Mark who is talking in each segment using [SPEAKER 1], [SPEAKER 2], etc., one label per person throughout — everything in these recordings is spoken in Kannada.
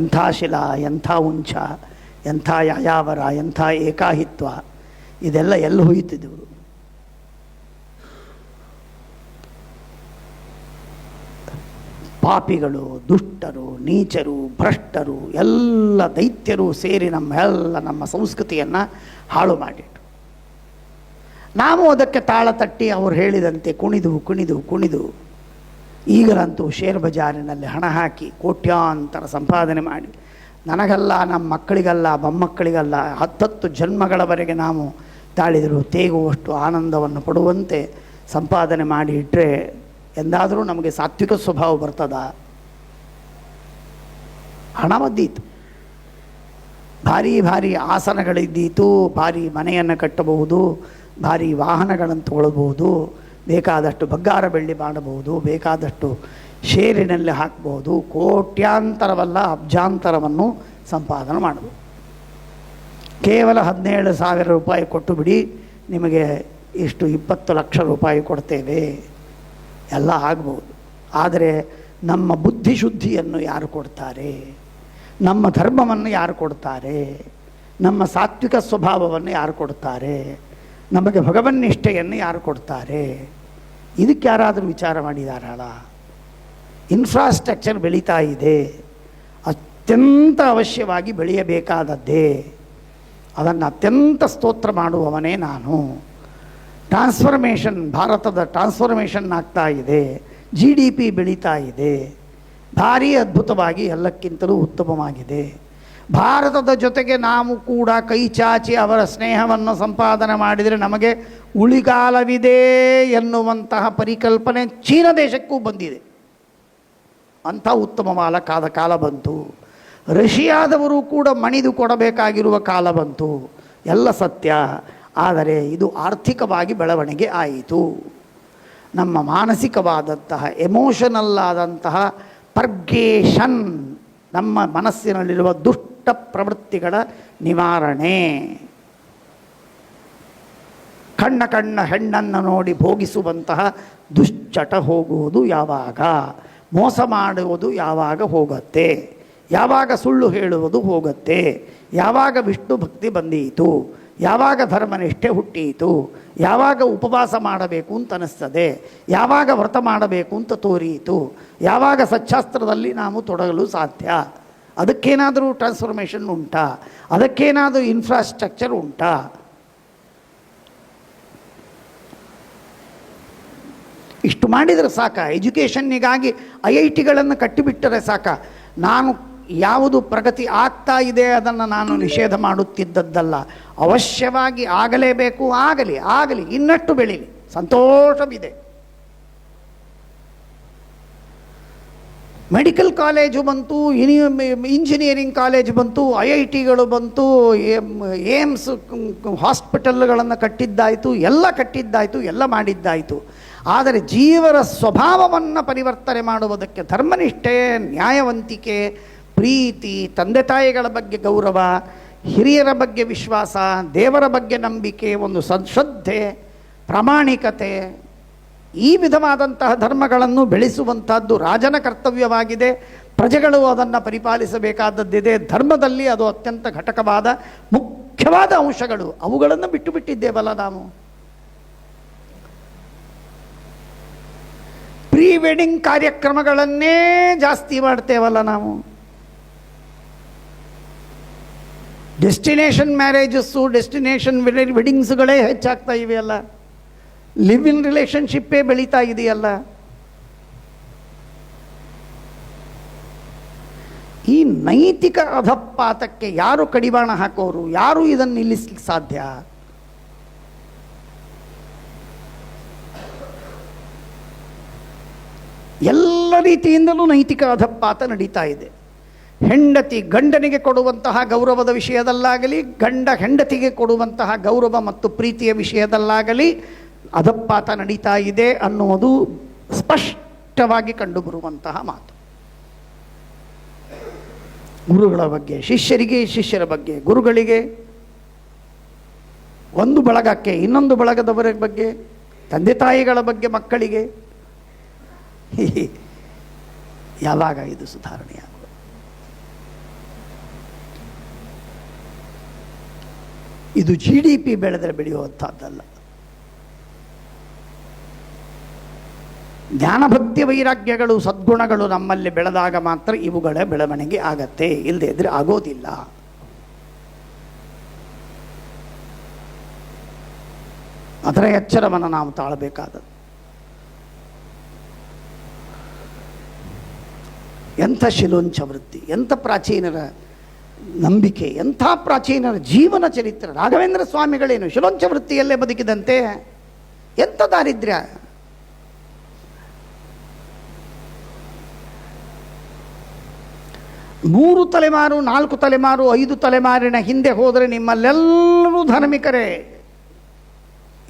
[SPEAKER 1] ಎಂಥ ಶಿಲಾ, ಎಂಥ ಉಂಚ ಎಂಥ ಯಾಯಾವರ, ಎಂಥ ಏಕಾಹಿತ್ವ, ಇದೆಲ್ಲ ಎಲ್ಲಿ ಹುಯ್ತಿದ್ದೆವು ಪಾಪಿಗಳು, ದುಷ್ಟರು, ನೀಚರು, ಭ್ರಷ್ಟರು, ಎಲ್ಲ ದೈತ್ಯರು ಸೇರಿ ನಮ್ಮ ಎಲ್ಲ ನಮ್ಮ ಸಂಸ್ಕೃತಿಯನ್ನು ಹಾಳು ಮಾಡಿಟ್ಟು ನಾವು ಅದಕ್ಕೆ ತಾಳ ತಟ್ಟಿ ಅವರು ಹೇಳಿದಂತೆ ಕುಣಿದು ಕುಣಿದು ಕುಣಿದು ಈಗಲಂತೂ ಶೇರ್ ಬಜಾರಿನಲ್ಲಿ ಹಣ ಹಾಕಿ ಕೋಟ್ಯಾಂತರ ಸಂಪಾದನೆ ಮಾಡಿ. ನನಗಲ್ಲ, ನಮ್ಮ ಮಕ್ಕಳಿಗಲ್ಲ, ಮೊಮ್ಮಕ್ಕಳಿಗಲ್ಲ, ಹತ್ತತ್ತು ಜನ್ಮಗಳವರೆಗೆ ನಾವು ತಾಳಿದರು ತೇಗುವಷ್ಟು ಆನಂದವನ್ನು ಪಡುವಂತೆ ಸಂಪಾದನೆ ಮಾಡಿ ಇಟ್ಟರೆ ಎಂದಾದರೂ ನಮಗೆ ಸಾತ್ವಿಕ ಸ್ವಭಾವ ಬರ್ತದ? ಹಣವದ್ದೀತು ಭಾರಿ ಭಾರಿ ಆಸನಗಳಿದ್ದೀತು, ಭಾರಿ ಮನೆಯನ್ನು ಕಟ್ಟಬಹುದು, ಭಾರಿ ವಾಹನಗಳನ್ನು ತಗೊಳ್ಬಹುದು ಬೇಕಾದಷ್ಟು ಬಂಗಾರ ಬೆಳ್ಳಿ ಮಾಡಬಹುದು, ಬೇಕಾದಷ್ಟು ಷೇರಿನಲ್ಲಿ ಹಾಕ್ಬೋದು ಕೋಟ್ಯಾಂತರವಲ್ಲ ಅಬ್ಜಾಂತರವನ್ನು ಸಂಪಾದನೆ ಮಾಡಬಹುದು. ಕೇವಲ ಹದಿನೇಳು ಸಾವಿರ ರೂಪಾಯಿ ಕೊಟ್ಟು ಬಿಡಿ, ನಿಮಗೆ ಇಷ್ಟು ಇಪ್ಪತ್ತು ಲಕ್ಷ ರೂಪಾಯಿ ಕೊಡ್ತೇವೆ. ಎಲ್ಲ ಆಗ್ಬೋದು. ಆದರೆ ನಮ್ಮ ಬುದ್ಧಿಶುದ್ಧಿಯನ್ನು ಯಾರು ಕೊಡ್ತಾರೆ? ನಮ್ಮ ಧರ್ಮವನ್ನು ಯಾರು ಕೊಡ್ತಾರೆ? ನಮ್ಮ ಸಾತ್ವಿಕ ಸ್ವಭಾವವನ್ನು ಯಾರು ಕೊಡ್ತಾರೆ? ನಮಗೆ ಭಗವನ್ ನಿಷ್ಠೆಯನ್ನು ಯಾರು ಕೊಡ್ತಾರೆ? ಇದಕ್ಕೆ ಯಾರಾದರೂ ವಿಚಾರ ಮಾಡಿದಾರಲ್ಲ ಇನ್ಫ್ರಾಸ್ಟ್ರಕ್ಚರ್ ಬೆಳೀತಾ ಇದೆ. ಅತ್ಯಂತ ಅವಶ್ಯವಾಗಿ ಬೆಳೆಯಬೇಕಾದದ್ದೇ. ಅದನ್ನು ಅತ್ಯಂತ ಸ್ತೋತ್ರ ಮಾಡುವವನೇ ನಾನು. ಟ್ರಾನ್ಸ್ಫರ್ಮೇಷನ್ ಭಾರತದ ಟ್ರಾನ್ಸ್ಫರ್ಮೇಷನ್ ಆಗ್ತಾ ಇದೆ. ಜಿ ಡಿ ಪಿ ಬೆಳೀತಾ ಇದೆ. ಭಾರೀ ಅದ್ಭುತವಾಗಿ ಎಲ್ಲಕ್ಕಿಂತಲೂ ಉತ್ತಮವಾಗಿದೆ. ಭಾರತದ ಜೊತೆಗೆ ನಾವು ಕೂಡ ಕೈ ಚಾಚಿ ಅವರ ಸ್ನೇಹವನ್ನು ಸಂಪಾದನೆ ಮಾಡಿದರೆ ನಮಗೆ ಉಳಿಗಾಲವಿದೆ ಎನ್ನುವಂತಹ ಪರಿಕಲ್ಪನೆ ಚೀನಾ ದೇಶಕ್ಕೂ ಬಂದಿದೆ. ಅಂಥ ಉತ್ತಮವಾದ ಕಾದ ಕಾಲ ಬಂತು. ರಷಿಯಾದವರು ಕೂಡ ಮಣಿದು ಕೊಡಬೇಕಾಗಿರುವ ಕಾಲ ಬಂತು. ಎಲ್ಲ ಸತ್ಯ. ಆದರೆ ಇದು ಆರ್ಥಿಕವಾಗಿ ಬೆಳವಣಿಗೆ ಆಯಿತು. ನಮ್ಮ ಮಾನಸಿಕವಾದಂತಹ ಎಮೋಷನಲ್ ಆದಂತಹ ಪರ್ಗೇಷನ್ ನಮ್ಮ ಮನಸ್ಸಿನಲ್ಲಿರುವ ದುಷ್ಟ ಪ್ರವೃತ್ತಿಗಳ ನಿವಾರಣೆ. ಕಣ್ಣ ಕಣ್ಣ ಹೆಣ್ಣನ್ನು ನೋಡಿ ಭೋಗಿಸುವಂತಹ ದುಶ್ಚಟ ಹೋಗುವುದು ಯಾವಾಗ? ಮೋಸ ಮಾಡುವುದು ಯಾವಾಗ ಹೋಗುತ್ತೆ? ಯಾವಾಗ ಸುಳ್ಳು ಹೇಳುವುದು ಹೋಗುತ್ತೆ? ಯಾವಾಗ ವಿಷ್ಣು ಭಕ್ತಿ ಬಂದೀತು? ಯಾವಾಗ ಧರ್ಮನಿಷ್ಠೆ ಹುಟ್ಟೀತು? ಯಾವಾಗ ಉಪವಾಸ ಮಾಡಬೇಕು ಅಂತ ಅನಿಸ್ತದೆ? ಯಾವಾಗ ವ್ರತ ಮಾಡಬೇಕು ಅಂತ ತೋರಿಯಿತು? ಯಾವಾಗ ಸಚ್ಚಾಸ್ತ್ರದಲ್ಲಿ ನಾವು ತೊಡಗಲು ಸಾಧ್ಯ? ಅದಕ್ಕೇನಾದರೂ ಟ್ರಾನ್ಸ್ಫಾರ್ಮೇಷನ್ ಉಂಟಾ? ಅದಕ್ಕೇನಾದರೂ ಇನ್ಫ್ರಾಸ್ಟ್ರಕ್ಚರ್ ಉಂಟಾ? ಇಷ್ಟು ಮಾಡಿದರೆ ಸಾಕ. ಎಜುಕೇಷನ್ನಿಗಾಗಿ ಐ ಐ ಟಿಗಳನ್ನು ಕಟ್ಟಿಬಿಟ್ಟರೆ ಸಾಕ. ನಾನು ಯಾವುದು ಪ್ರಗತಿ ಆಗ್ತಾ ಇದೆ ಅದನ್ನು ನಾನು ನಿಷೇಧ ಮಾಡುತ್ತಿದ್ದದ್ದಲ್ಲ. ಅವಶ್ಯವಾಗಿ ಆಗಲೇಬೇಕು, ಆಗಲಿ ಆಗಲಿ, ಇನ್ನಷ್ಟು ಬೆಳೀಲಿ. ಸಂತೋಷವಿದೆ. ಮೆಡಿಕಲ್ ಕಾಲೇಜು ಬಂತು, ಇನಿ ಇಂಜಿನಿಯರಿಂಗ್ ಕಾಲೇಜ್ ಬಂತು, ಐ ಐ ಟಿಗಳು ಬಂತು ಏಮ್ಸ್ ಹಾಸ್ಪಿಟಲ್ಗಳನ್ನು ಕಟ್ಟಿದ್ದಾಯಿತು, ಎಲ್ಲ ಕಟ್ಟಿದ್ದಾಯಿತು, ಎಲ್ಲ ಮಾಡಿದ್ದಾಯಿತು. ಆದರೆ ಜೀವರ ಸ್ವಭಾವವನ್ನು ಪರಿವರ್ತನೆ ಮಾಡುವುದಕ್ಕೆ ಧರ್ಮನಿಷ್ಠೆ, ನ್ಯಾಯವಂತಿಕೆ, ಪ್ರೀತಿ, ತಂದೆ ತಾಯಿಗಳ ಬಗ್ಗೆ ಗೌರವ, ಹಿರಿಯರ ಬಗ್ಗೆ ವಿಶ್ವಾಸ, ದೇವರ ಬಗ್ಗೆ ನಂಬಿಕೆ, ಒಂದು ಸದ್ಶ್ರದ್ಧೆ ಪ್ರಾಮಾಣಿಕತೆ ಈ ವಿಧವಾದಂತಹ ಧರ್ಮಗಳನ್ನು ಬೆಳೆಸುವಂತಹದ್ದು ರಾಜನ ಕರ್ತವ್ಯವಾಗಿದೆ. ಪ್ರಜೆಗಳು ಅದನ್ನು ಪರಿಪಾಲಿಸಬೇಕಾದದ್ದಿದೆ. ಧರ್ಮದಲ್ಲಿ ಅದು ಅತ್ಯಂತ ಘಟಕವಾದ ಮುಖ್ಯವಾದ ಅಂಶಗಳು. ಅವುಗಳನ್ನು ಬಿಟ್ಟು ಬಿಟ್ಟಿದ್ದೇವಲ್ಲ ನಾವು. ಪ್ರೀ ವೆಡ್ಡಿಂಗ್ ಕಾರ್ಯಕ್ರಮಗಳನ್ನೇ ಜಾಸ್ತಿ ಮಾಡ್ತೇವಲ್ಲ ನಾವು. ಡೆಸ್ಟಿನೇಷನ್ ಮ್ಯಾರೇಜಸ್ಸು, ಡೆಸ್ಟಿನೇಷನ್ ವೆಡ್ಡಿಂಗ್ಸ್ಗಳೇ ಹೆಚ್ಚಾಗ್ತಾ ಇವೆಯಲ್ಲ ಲಿವ್ ಇನ್ ರಿಲೇಷನ್ಶಿಪ್ಪೇ ಬೆಳೀತಾ ಇದೆಯಲ್ಲ? ಈ ನೈತಿಕ ಅಧಪಾತಕ್ಕೆ ಯಾರು ಕಡಿವಾಣ ಹಾಕೋರು? ಯಾರು ಇದನ್ನು ನಿಲ್ಲಿಸ್ಲಿಕ್ಕೆ ಸಾಧ್ಯ? ಎಲ್ಲ ರೀತಿಯಿಂದಲೂ ನೈತಿಕ ಅಧಪಾತ ನಡೀತಾ ಇದೆ. ಹೆಂಡತಿ ಗಂಡನಿಗೆ ಕೊಡುವಂತಹ ಗೌರವದ ವಿಷಯದಲ್ಲಾಗಲಿ, ಗಂಡ ಹೆಂಡತಿಗೆ ಕೊಡುವಂತಹ ಗೌರವ ಮತ್ತು ಪ್ರೀತಿಯ ವಿಷಯದಲ್ಲಾಗಲಿ ಅಧಪಾತ ನಡೀತಾ ಇದೆ ಅನ್ನುವುದು ಸ್ಪಷ್ಟವಾಗಿ ಕಂಡುಬರುವಂತಹ ಮಾತು. ಗುರುಗಳ ಬಗ್ಗೆ, ಶಿಷ್ಯರಿಗೆ ಶಿಷ್ಯರ ಬಗ್ಗೆ, ಗುರುಗಳಿಗೆ ಒಂದು ಬಳಗಕ್ಕೆ, ಇನ್ನೊಂದು ಬಳಗದವರ ಬಗ್ಗೆ, ತಂದೆ ತಾಯಿಗಳ ಬಗ್ಗೆ, ಮಕ್ಕಳಿಗೆ. ಯಾವಾಗ ಇದು ಸುಧಾರಣೆಯಾಗ ಇದು ಜಿ ಡಿ ಪಿ ಬೆಳೆದರೆ ಬೆಳೆಯುವಂಥದ್ದಲ್ಲ ಜ್ಞಾನಭಕ್ತಿ ವೈರಾಗ್ಯಗಳು, ಸದ್ಗುಣಗಳು ನಮ್ಮಲ್ಲಿ ಬೆಳೆದಾಗ ಮಾತ್ರ ಇವುಗಳ ಬೆಳವಣಿಗೆ ಆಗತ್ತೆ. ಇಲ್ಲದೆ ಇದ್ರೆ ಆಗೋದಿಲ್ಲ. ಅದರ ಎಚ್ಚರವನ್ನು ನಾವು ತಾಳಬೇಕಾದದ್ದು. ಎಂಥ ಶಿಲೋಂಚ ವೃತ್ತಿ, ಎಂಥ ಪ್ರಾಚೀನರ ನಂಬಿಕೆ, ಎಂಥ ಪ್ರಾಚೀನರ ಜೀವನ ಚರಿತ್ರೆ. ರಾಘವೇಂದ್ರ ಸ್ವಾಮಿಗಳೇನು ಶಿಲೋಂಚ ವೃತ್ತಿಯಲ್ಲೇ ಬದುಕಿದಂತೆ? ಎಂಥ ದಾರಿದ್ರ್ಯ? ಮೂರು ತಲೆಮಾರು, ನಾಲ್ಕು ತಲೆಮಾರು, ಐದು ತಲೆಮಾರಿನ ಹಿಂದೆ ಹೋದರೆ ನಿಮ್ಮಲ್ಲೆಲ್ಲರೂ ಧಾರ್ಮಿಕರೇ.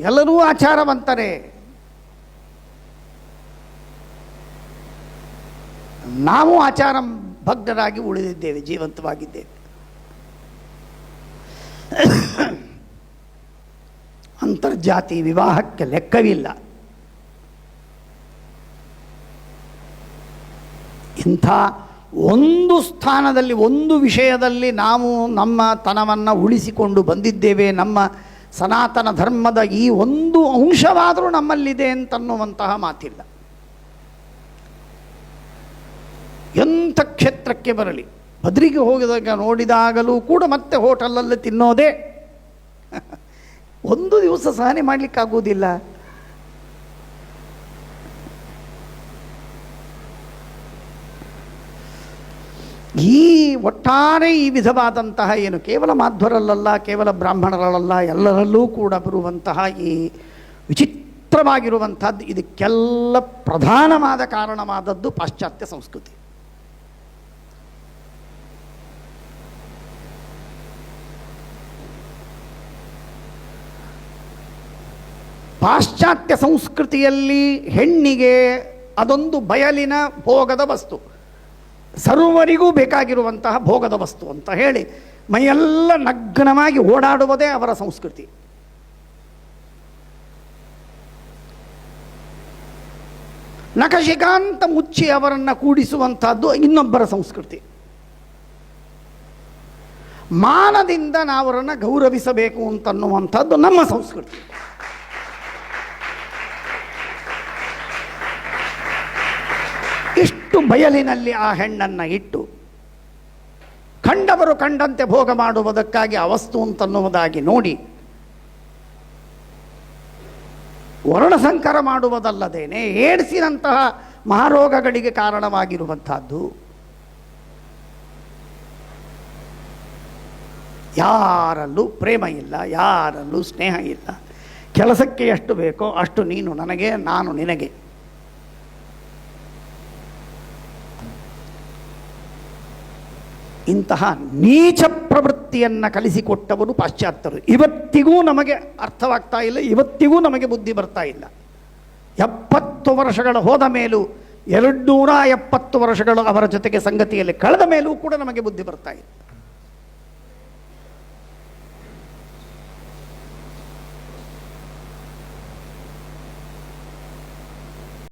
[SPEAKER 1] ಎಲ್ಲರೂ ಆಚಾರವಂತರೇ. ನಾವು ಆಚಾರ ಭಗ್ನರಾಗಿ ಉಳಿದಿದ್ದೇವೆ, ಜೀವಂತವಾಗಿದ್ದೇವೆ. ಅಂತರ್ಜಾತಿ ವಿವಾಹಕ್ಕೆ ಲೆಕ್ಕವಿಲ್ಲ. ಇಂಥ ಒಂದು ಸ್ಥಾನದಲ್ಲಿ, ಒಂದು ವಿಷಯದಲ್ಲಿ ನಾವು ನಮ್ಮ ತನವನ್ನು ಉಳಿಸಿಕೊಂಡು ಬಂದಿದ್ದೇವೆ, ನಮ್ಮ ಸನಾತನ ಧರ್ಮದ ಈ ಒಂದು ಅಂಶವಾದರೂ ನಮ್ಮಲ್ಲಿದೆ ಅಂತನ್ನುವಂತಹ ಮಾತಿಲ್ಲ. ಎಂಥ ಕ್ಷೇತ್ರಕ್ಕೆ ಬರಲಿ? ಬದ್ರಿಗೆ ಹೋಗಿದಾಗ ನೋಡಿದಾಗಲೂ ಕೂಡ ಮತ್ತೆ ಹೋಟೆಲಲ್ಲಿ ತಿನ್ನೋದೇ. ಒಂದು ದಿವಸ ಸಹನೆ ಮಾಡಲಿಕ್ಕಾಗುವುದಿಲ್ಲ. ಈ ಒಟ್ಟಾರೆ ಈ ವಿಧವಾದಂತಹ ಏನು ಕೇವಲ ಮಾಧ್ವರಲ್ಲಲ್ಲ, ಕೇವಲ ಬ್ರಾಹ್ಮಣರಲ್ಲ ಎಲ್ಲರಲ್ಲೂ ಕೂಡ ಬರುವಂತಹ ಈ ವಿಚಿತ್ರವಾಗಿರುವಂಥದ್ದು ಇದಕ್ಕೆಲ್ಲ ಪ್ರಧಾನವಾದ ಕಾರಣವಾದದ್ದು ಪಾಶ್ಚಾತ್ಯ ಸಂಸ್ಕೃತಿ. ಪಾಶ್ಚಾತ್ಯ ಸಂಸ್ಕೃತಿಯಲ್ಲಿ ಹೆಣ್ಣಿಗೆ ಅದೊಂದು ಬಯಲಿನ ಭೋಗದ ವಸ್ತು. ಸರ್ವರಿಗೂ ಬೇಕಾಗಿರುವಂತಹ ಭೋಗದ ವಸ್ತು ಅಂತ ಹೇಳಿ ಮೈಯೆಲ್ಲ ನಗ್ನವಾಗಿ ಓಡಾಡುವುದೇ ಅವರ ಸಂಸ್ಕೃತಿ. ನಖಶಿಕಾಂತ ಮುಚ್ಚಿ ಅವರನ್ನು ಕೂಡಿಸುವಂತಹದ್ದು ಇನ್ನೊಬ್ಬರ ಸಂಸ್ಕೃತಿ. ಮಾನದಿಂದ ನಾವರನ್ನು ಗೌರವಿಸಬೇಕು ಅಂತನ್ನುವಂಥದ್ದು ನಮ್ಮ ಸಂಸ್ಕೃತಿ. ಇಷ್ಟು ಬಯಲಿನಲ್ಲಿ ಆ ಹೆಣ್ಣನ್ನು ಇಟ್ಟು ಕಂಡವರು ಕಂಡಂತೆ ಭೋಗ ಮಾಡುವುದಕ್ಕಾಗಿ ಅವಸ್ತು ಅಂತನ್ನುವುದಾಗಿ ನೋಡಿ ವರ್ಣಸಂಕರ ಮಾಡುವುದಲ್ಲದೇನೆ ಏಡ್ಸಿನಂತಹ ಮಹಾರೋಗಗಳಿಗೆ ಕಾರಣವಾಗಿರುವಂತಹದ್ದು ಯಾರಲ್ಲೂ ಪ್ರೇಮ ಇಲ್ಲ, ಯಾರಲ್ಲೂ ಸ್ನೇಹ ಇಲ್ಲ. ಕೆಲಸಕ್ಕೆ ಎಷ್ಟು ಬೇಕೋ ಅಷ್ಟು ನೀನು ನನಗೆ, ನಾನು ನಿನಗೆ. ಇಂತಹ ನೀಚ ಪ್ರವೃತ್ತಿಯನ್ನು ಕಲಿಸಿಕೊಟ್ಟವರು ಪಾಶ್ಚಾತ್ಯರು. ಇವತ್ತಿಗೂ ನಮಗೆ ಅರ್ಥವಾಗ್ತಾ ಇಲ್ಲ, ಇವತ್ತಿಗೂ ನಮಗೆ ಬುದ್ಧಿ ಬರ್ತಾ ಇಲ್ಲ. ಎಪ್ಪತ್ತು ವರ್ಷಗಳು ಹೋದ ಮೇಲೂ ಎರಡು ನೂರ ಎಪ್ಪತ್ತು ವರ್ಷಗಳು ಅವರ ಜೊತೆಗೆ ಸಂಗತಿಯಲ್ಲಿ ಕಳೆದ ಮೇಲೂ ಕೂಡ ನಮಗೆ ಬುದ್ಧಿ ಬರ್ತಾ ಇಲ್ಲ.